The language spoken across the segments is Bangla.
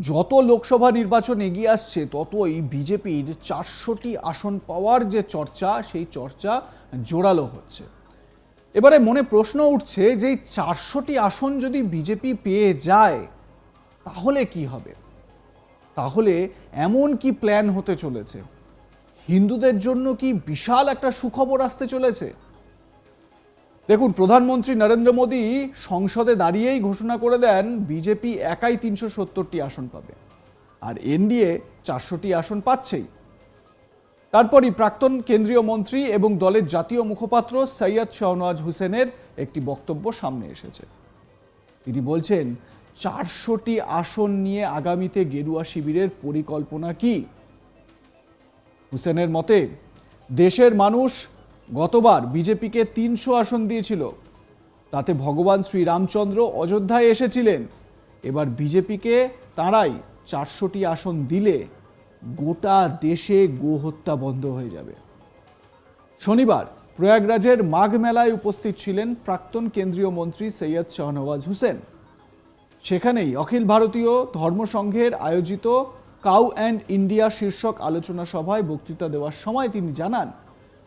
যত লোকসভা নির্বাচন এগিয়ে আসছে, ততই বিজেপির চারশোটি আসন পাওয়ার যে চর্চা, সেই চর্চা জোরালো হচ্ছে। এবারে মনে প্রশ্ন উঠছে যে চারশোটি আসন যদি বিজেপি পেয়ে যায়, তাহলে কি হবে? তাহলে এমন কি প্ল্যান হতে চলেছে? হিন্দুদের জন্য কি বিশাল একটা সুখবর আসতে চলেছে? দেখুন, প্রধানমন্ত্রী নরেন্দ্র মোদী সংসদে দাঁড়িয়েই ঘোষণা করে দেন, বিজেপি একাই তিনশো সত্তরটি আসন পাবে। আর এনডিএ চারশোটি আসন পাচ্ছেই। তারপরই প্রাক্তন কেন্দ্রীয় মন্ত্রী এবং দলের জাতীয় মুখপাত্র সৈয়দ শাহনওয়াজ হোসেনের একটি বক্তব্য সামনে এসেছে। তিনি বলছেন, চারশোটি আসন নিয়ে আগামীতে গেরুয়া শিবিরের পরিকল্পনা কি? হুসেনের মতে, দেশের মানুষ গতবার বিজেপিকে তিনশো আসন দিয়েছিল। তাতে ভগবান শ্রীরামচন্দ্র অযোধ্যায় এসেছিলেন। এবার বিজেপিকে তাঁরাই চারশোটি আসন দিলে গোটা দেশে গোহত্যা বন্ধ হয়ে যাবে। শনিবার প্রয়াগরাজের মাঘ মেলায় উপস্থিত ছিলেন প্রাক্তন কেন্দ্রীয় মন্ত্রী সৈয়দ শাহনওয়াজ হোসেন। সেখানেই অখিল ভারতীয় ধর্মসংঘের আয়োজিত কাউ অ্যান্ড ইন্ডিয়া শীর্ষক আলোচনা সভায় বক্তৃতা দেওয়ার সময় তিনি জানান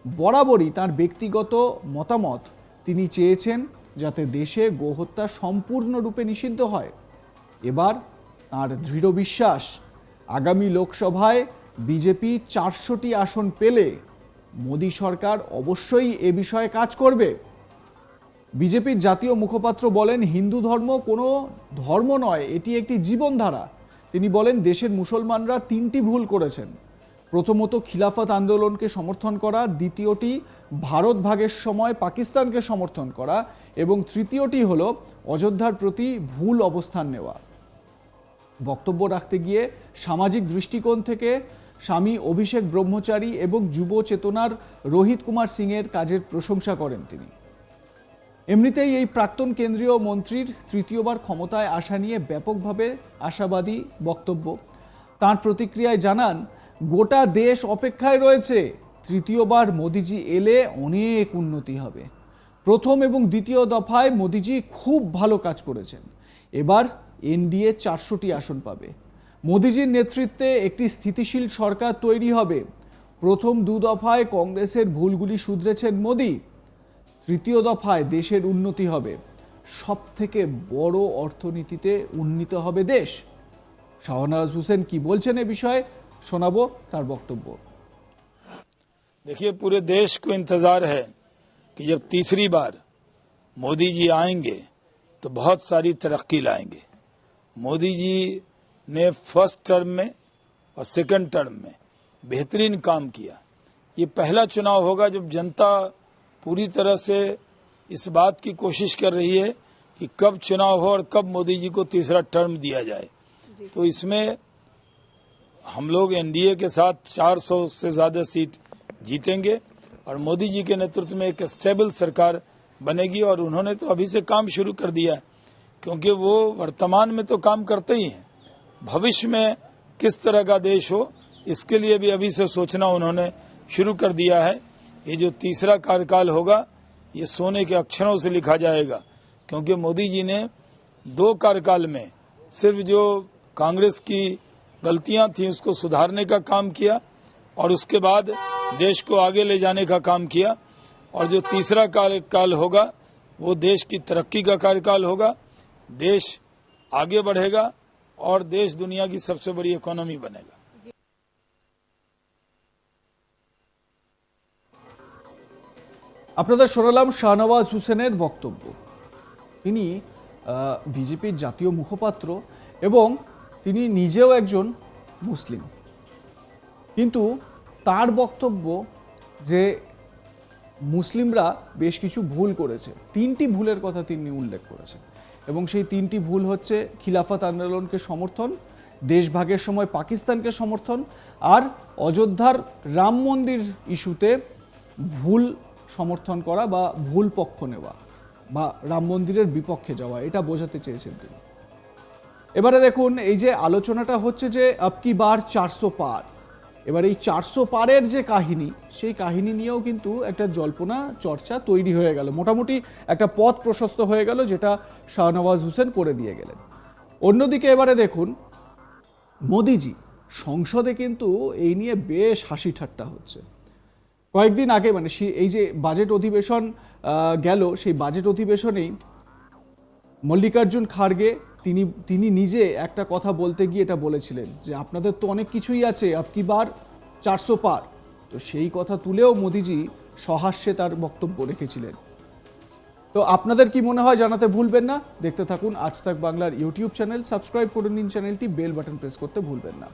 বরাবরই তার ব্যক্তিগত মতামত তিনি চেয়েছেন যাতে দেশে গোহত্যা সম্পূর্ণরূপে নিষিদ্ধ হয়। এবার তার দৃঢ় বিশ্বাস, আগামী লোকসভায় বিজেপি চারশোটি আসন পেলে মোদী সরকার অবশ্যই এ বিষয়ে কাজ করবে। বিজেপির জাতীয় মুখপাত্র বলেন, হিন্দু ধর্ম কোনো ধর্ম নয়, এটি একটি জীবনধারা। তিনি বলেন, দেশের মুসলমানরা তিনটি ভুল করেছেন। প্রথমত খিলাফত আন্দোলনকে সমর্থন করা, দ্বিতীয়টি ভারত ভাগের সময় পাকিস্তানকে সমর্থন করা এবং তৃতীয়টি হলো অযোধ্যার প্রতি ভুল অবস্থান নেওয়া। বক্তব্য রাখতে গিয়ে সামাজিক দৃষ্টিকোণ থেকে স্বামী অভিষেক ব্রহ্মচারী এবং যুব চেতনার রোহিত কুমার সিংয়ের কাজের প্রশংসা করেন তিনি। এমনিতেই এই প্রাক্তন কেন্দ্রীয় মন্ত্রীর তৃতীয়বার ক্ষমতায় আসা নিয়ে ব্যাপকভাবে আশাবাদী বক্তব্য। তার প্রতিক্রিয়ায় জানান গোটা দেশ অপেক্ষায় রয়েছে। তৃতীয়বার মোদিজি এলে অনেক উন্নতি হবে। প্রথম এবং দ্বিতীয় দফায় মোদিজি খুব ভালো কাজ করেছেন। এবার এনডিএ চারশোটি আসন পাবে। মোদিজির নেতৃত্বে একটি স্থিতিশীল সরকার তৈরি হবে। প্রথম দু দফায় কংগ্রেসের ভুলগুলি শুধরেছেন মোদী। তৃতীয় দফায় দেশের উন্নতি হবে। সব থেকে বড় অর্থনীতিতে উন্নীত হবে দেশ। শাহনাজ হোসেন কি বলছেন এ বিষয়ে শোনাবো তার বক্তব্য देखिए पूरे देश को इंतजार है कि जब तीसरी बार मोदी जी आएंगे तो बहुत सारी तरक्की लाएंगे मोदी जी ने फर्स्ट टर्म में और सेकंड टर्म में बेहतरीन काम किया ये पहला चुनाव होगा जब जनता पूरी तरह से इस बात की कोशिश कर रही है कि कब चुनाव हो और कब मोदी जी को तीसरा टर्म दिया जाए तो इसमें हम लोग एनडीए के साथ 400 से ज़्यादा सीट जीतेंगे और मोदी जी के नेतृत्व में एक स्टेबल सरकार बनेगी और उन्होंने तो अभी से काम शुरू कर दिया है, क्योंकि वो वर्तमान में तो काम करते ही हैं। भविष्य में किस तरह का देश हो, इसके लिए भी अभी से सोचना उन्होंने शुरू कर दिया है। ये जो तीसरा कार्यकाल होगा, ये सोने के अक्षरों से लिखा जाएगा, क्योंकि मोदी जी ने दो कार्यकाल में सिर्फ़ जो कांग्रेस की गलतियां थी उसको सुधारने का काम किया और उसके बाद देश को आगे ले जाने का काम किया और जो तीसरा कार्यकाल होगा वो देश की तरक्की का कार्यकाल होगा देश आगे बढ़ेगा और देश दुनिया की सबसे बड़ी इकोनॉमी बनेगा আপনাদের শোনালাম শাহনওয়াজ হোসেনের বক্তব্য তিনি আহ, বিজেপির জাতীয় মুখপাত্র এবং তিনি নিজেও একজন মুসলিম। কিন্তু তার বক্তব্য যে মুসলিমরা বেশ কিছু ভুল করেছে, তিনটি ভুলের কথা তিনি উল্লেখ করেছেন। এবং সেই তিনটি ভুল হচ্ছে খিলাফত আন্দোলনকে সমর্থন, দেশভাগের সময় পাকিস্তানকে সমর্থন আর অযোধ্যার রাম মন্দির ইস্যুতে ভুল সমর্থন করা বা ভুল পক্ষ নেওয়া বা রাম মন্দিরের বিপক্ষে যাওয়া, এটা বোঝাতে চেয়েছেন তিনি। এবারে দেখুন, এই যে আলোচনাটা হচ্ছে যে আপকি বার চারশো পার। এবার এই চারশো পারের যে কাহিনী, সেই কাহিনী নিয়েও কিন্তু একটা জল্পনা, চর্চা তৈরি হয়ে গেল। মোটামুটি একটা পথ প্রশস্ত হয়ে গেল, যেটা শাহনওয়াজ হোসেন করে দিয়ে গেলেন। অন্যদিকে এবারে দেখুন, মোদিজি সংসদে কিন্তু এই নিয়ে বেশ হাসি ঠাট্টা হচ্ছে। কয়েকদিন আগে মানে এই যে বাজেট অধিবেশন গেল, সেই বাজেট অধিবেশনেই মল্লিকার্জুন খাড়গে তিনি তিনি নিজে একটা কথা বলতে গিয়ে এটা বলেছিলেন যে আপনাদের তো অনেক কিছুই আছে আপকি বার? চারশো পার। তো সেই কথা তুলেও মোদিজি সহাস্যে তার বক্তব্য রেখেছিলেন। তো আপনাদের কি মনে হয় জানাতে ভুলবেন না? দেখতে থাকুন আজ তাক বাংলার ইউটিউব চ্যানেল, সাবস্ক্রাইব করে নিন চ্যানেলটি, বেল বাটন প্রেস করতে ভুলবেন না।